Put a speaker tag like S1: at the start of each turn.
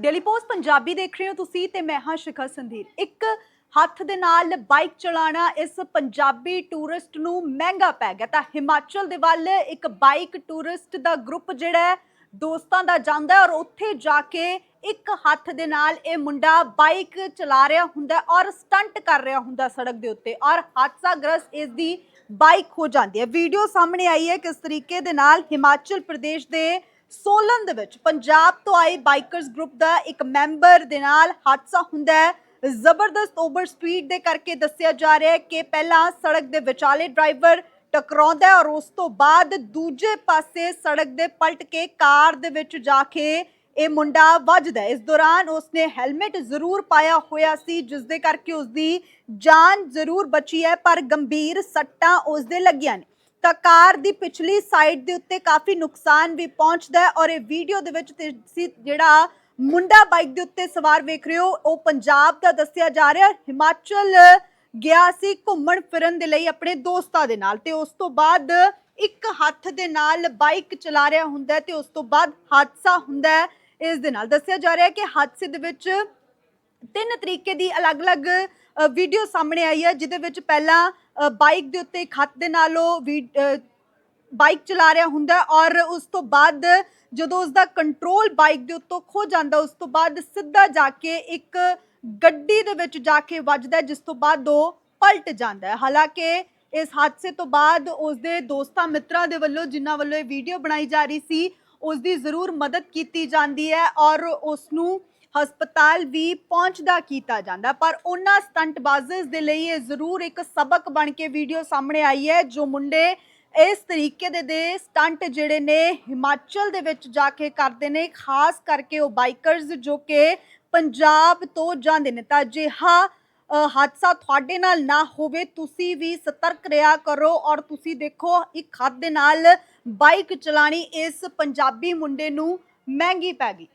S1: Daily post Punjabi ਦੇਖ ਰਹੇ ਹੋ ਤੁਸੀਂ ਤੇ ਮੈਂ ਹਾਂ ਸ਼ਿਖਰ ਸੰਧੀਰ। ਇੱਕ ਹੱਥ ਦੇ ਨਾਲ ਬਾਈਕ ਚਲਾਉਣਾ ਇਸ ਪੰਜਾਬੀ ਟੂਰਿਸਟ ਨੂੰ ਮਹਿੰਗਾ ਪੈ ਗਿਆ। ਤਾਂ ਹਿਮਾਚਲ ਦੇ ਵੱਲ ਇੱਕ ਬਾਈਕ ਟੂਰਿਸਟ ਦਾ ਗਰੁੱਪ ਜਿਹੜਾ ਦੋਸਤਾਂ ਦਾ ਜਾਂਦਾ ਔਰ ਉੱਥੇ ਜਾ ਕੇ ਇੱਕ ਹੱਥ ਦੇ ਨਾਲ ਇਹ ਮੁੰਡਾ ਬਾਈਕ ਚਲਾ ਰਿਹਾ ਹੁੰਦਾ ਔਰ ਸਟੰਟ ਕਰ ਰਿਹਾ ਹੁੰਦਾ ਸੜਕ ਦੇ ਉੱਤੇ ਔਰ ਹਾਦਸਾਗ੍ਰਸਤ ਇਸ ਦੀ ਬਾਈਕ ਹੋ ਜਾਂਦੀ ਹੈ। ਵੀਡੀਓ ਸਾਹਮਣੇ ਆਈ ਹੈ ਕਿਸ ਤਰੀਕੇ ਦੇ ਨਾਲ ਹਿਮਾਚਲ ਪ੍ਰਦੇਸ਼ ਦੇ ਸੋਲਨ ਦੇ ਵਿੱਚ ਪੰਜਾਬ ਤੋਂ ਆਏ ਬਾਈਕਰਸ ਗਰੁੱਪ ਦਾ ਇੱਕ ਮੈਂਬਰ ਦੇ ਨਾਲ ਹਾਦਸਾ ਹੁੰਦਾ ਹੈ। ਜ਼ਬਰਦਸਤ ਓਵਰ ਸਪੀਡ ਦੇ ਕਰਕੇ ਦੱਸਿਆ ਜਾ ਰਿਹਾ ਹੈ ਕਿ ਪਹਿਲਾਂ ਸੜਕ ਦੇ ਵਿਚਾਲੇ ਡਰਾਈਵਰ ਟਕਰਾਉਂਦਾ ਔਰ ਉਸ ਤੋਂ ਬਾਅਦ ਦੂਜੇ ਪਾਸੇ ਸੜਕ ਦੇ ਪਲਟ ਕੇ ਕਾਰ ਦੇ ਵਿੱਚ ਜਾ ਕੇ ਇਹ ਮੁੰਡਾ ਵੱਜਦਾ ਇਸ ਦੌਰਾਨ ਉਸਨੇ ਹੈਲਮਟ ਜ਼ਰੂਰ ਪਾਇਆ ਹੋਇਆ ਸੀ, ਜਿਸ ਦੇ ਕਰਕੇ ਉਸਦੀ ਜਾਨ ਜ਼ਰੂਰ ਬਚੀ ਹੈ, ਪਰ ਗੰਭੀਰ ਸੱਟਾਂ ਉਸਦੇ ਲੱਗੀਆਂ ਨੇ। ਤਾਂ ਕਾਰ ਦੀ ਪਿਛਲੀ ਸਾਈਡ ਦੇ ਉੱਤੇ ਕਾਫੀ ਨੁਕਸਾਨ ਵੀ ਪਹੁੰਚਦਾ ਹੈ ਔਰ ਇਹ ਵੀਡੀਓ ਦੇ ਵਿੱਚ ਤੁਸੀਂ ਜਿਹੜਾ ਮੁੰਡਾ ਬਾਈਕ ਦੇ ਉੱਤੇ ਸਵਾਰ ਵੇਖ ਰਹੇ ਹੋ, ਉਹ ਪੰਜਾਬ ਦਾ ਦੱਸਿਆ ਜਾ ਰਿਹਾ ਹਿਮਾਚਲ ਗਿਆ ਸੀ ਘੁੰਮਣ ਫਿਰਨ ਦੇ ਲਈ ਆਪਣੇ ਦੋਸਤਾਂ ਦੇ ਨਾਲ ਤੇ ਉਸ ਤੋਂ ਬਾਅਦ ਇੱਕ ਹੱਥ ਦੇ ਨਾਲ ਬਾਈਕ ਚਲਾ ਰਿਹਾ ਹੁੰਦਾ ਹੈ ਤੇ ਉਸ ਤੋਂ ਬਾਅਦ ਹਾਦਸਾ ਹੁੰਦਾ ਹੈ। ਇਸ ਦੇ ਨਾਲ ਦੱਸਿਆ ਜਾ ਰਿਹਾ ਹੈ ਕਿ ਹਾਦਸੇ ਦੇ ਵਿੱਚ ਤਿੰਨ ਤਰੀਕੇ ਦੀ ਅਲੱਗ-ਅਲੱਗ ਵੀਡੀਓ ਸਾਹਮਣੇ ਆਈ ਹੈ ਜਿਹਦੇ ਵਿੱਚ ਪਹਿਲਾਂ ਬਾਈਕ ਦੇ ਉੱਤੇ ਇੱਕ ਹੱਥ ਦੇ ਨਾਲ ਉਹ ਵੀ ਬਾਈਕ ਚਲਾ ਰਿਹਾ ਹੁੰਦਾ ਔਰ ਉਸ ਤੋਂ ਬਾਅਦ ਜਦੋਂ ਉਸ ਦਾ ਕੰਟਰੋਲ ਬਾਈਕ ਦੇ ਉੱਤੋਂ ਖੋ ਜਾਂਦਾ, ਉਸ ਤੋਂ ਬਾਅਦ ਸਿੱਧਾ ਜਾ ਕੇ ਇੱਕ ਗੱਡੀ ਦੇ ਵਿੱਚ ਜਾ ਕੇ ਵੱਜਦਾ, ਜਿਸ ਤੋਂ ਬਾਅਦ ਉਹ ਪਲਟ ਜਾਂਦਾ ਹੈ। ਹਾਲਾਂਕਿ ਇਸ ਹਾਦਸੇ ਤੋਂ ਬਾਅਦ ਉਸ ਦੇ ਦੋਸਤਾਂ ਮਿੱਤਰਾਂ ਦੇ ਵੱਲੋਂ, ਜਿਨ੍ਹਾਂ ਵੱਲੋਂ ਇਹ ਵੀਡੀਓ ਬਣਾਈ ਜਾ ਰਹੀ ਸੀ ਉਸ ਦੀ ਜ਼ਰੂਰ ਮਦਦ ਕੀਤੀ ਜਾਂਦੀ ਹੈ ਔਰ ਉਸ ਨੂੰ ਹਸਪਤਾਲ ਵੀ ਪਹੁੰਚਦਾ ਕੀਤਾ ਜਾਂਦਾ ਪਰ ਉਹਨਾਂ ਸਟੰਟਬਾਜ਼ਸ ਦੇ ਲਈ ਇਹ ਜ਼ਰੂਰ ਇੱਕ ਸਬਕ ਬਣ ਕੇ ਵੀਡੀਓ ਸਾਹਮਣੇ ਆਈ ਹੈ ਜੋ ਮੁੰਡੇ ਇਸ ਤਰੀਕੇ ਦੇ ਦੇ ਸਟੰਟ ਜਿਹੜੇ ਨੇ ਹਿਮਾਚਲ ਦੇ ਵਿੱਚ ਜਾ ਕੇ ਕਰਦੇ ਨੇ ਖਾਸ ਕਰਕੇ ਉਹ ਬਾਈਕਰਸ ਜੋ ਕਿ ਪੰਜਾਬ ਤੋਂ ਜਾਂਦੇ ਨੇ। ਤਾਂ ਅਜਿਹਾ ਅ, ਹਾਦਸਾ ਤੁਹਾਡੇ ਨਾਲ ਨਾ ਹੋਵੇ ਤੁਸੀਂ ਵੀ ਸਤਰਕ ਰਿਹਾ ਕਰੋ ਔਰ ਤੁਸੀਂ ਦੇਖੋ ਇੱਕ ਹੱਥ ਦੇ ਨਾਲ ਬਾਈਕ ਚਲਾਣੀ ਇਸ ਪੰਜਾਬੀ ਮੁੰਡੇ ਨੂੰ ਮਹਿੰਗੀ ਪੈ ਗਈ।